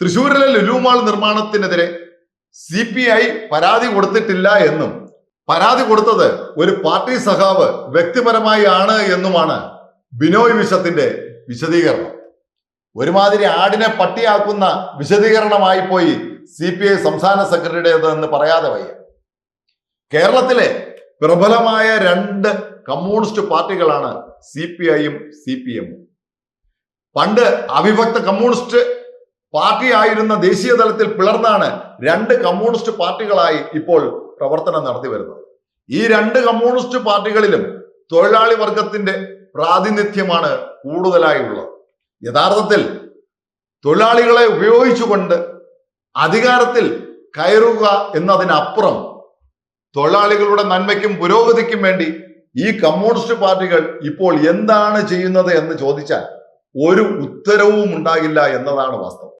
തൃശൂരിലെ ലുലുമാൾ നിർമ്മാണത്തിനെതിരെ C P I പരാതി കൊടുത്തിട്ടില്ല എന്നും പരാതി കൊടുത്തത് ഒരു പാർട്ടി സഖാവ് വ്യക്തിപരമായി ആണ് എന്നുമാണ് ബിനോയ് വിശ്വത്തിന്റെ വിശദീകരണം. ഒരുമാതിരി ആടിനെ പട്ടിയാക്കുന്ന വിശദീകരണമായി പോയി സി പി ഐ സംസ്ഥാന സെക്രട്ടറിയുടേത് എന്ന് പറയാതെ വയ്യ. കേരളത്തിലെ പ്രബലമായ രണ്ട് കമ്മ്യൂണിസ്റ്റ് പാർട്ടികളാണ് സി പി ഐയും സി പി എമ്മും. പണ്ട് അവിഭക്ത കമ്മ്യൂണിസ്റ്റ് പാർട്ടി ആയിരുന്ന ദേശീയ തലത്തിൽ പിളർന്നാണ് രണ്ട് കമ്മ്യൂണിസ്റ്റ് പാർട്ടികളായി ഇപ്പോൾ പ്രവർത്തനം നടത്തി വരുന്നത്. ഈ രണ്ട് കമ്മ്യൂണിസ്റ്റ് പാർട്ടികളിലും തൊഴിലാളി വർഗത്തിന്റെ പ്രാതിനിധ്യമാണ് കൂടുതലായി ഉള്ളത്. യഥാർത്ഥത്തിൽ തൊഴിലാളികളെ ഉപയോഗിച്ചുകൊണ്ട് അധികാരത്തിൽ കയറുക എന്നതിനപ്പുറം തൊഴിലാളികളുടെ നന്മയ്ക്കും പുരോഗതിക്കും വേണ്ടി ഈ കമ്മ്യൂണിസ്റ്റ് പാർട്ടികൾ ഇപ്പോൾ എന്താണ് ചെയ്യുന്നത് എന്ന് ചോദിച്ചാൽ ഒരു ഉത്തരവും ഉണ്ടാകില്ല എന്നതാണ് വാസ്തവം.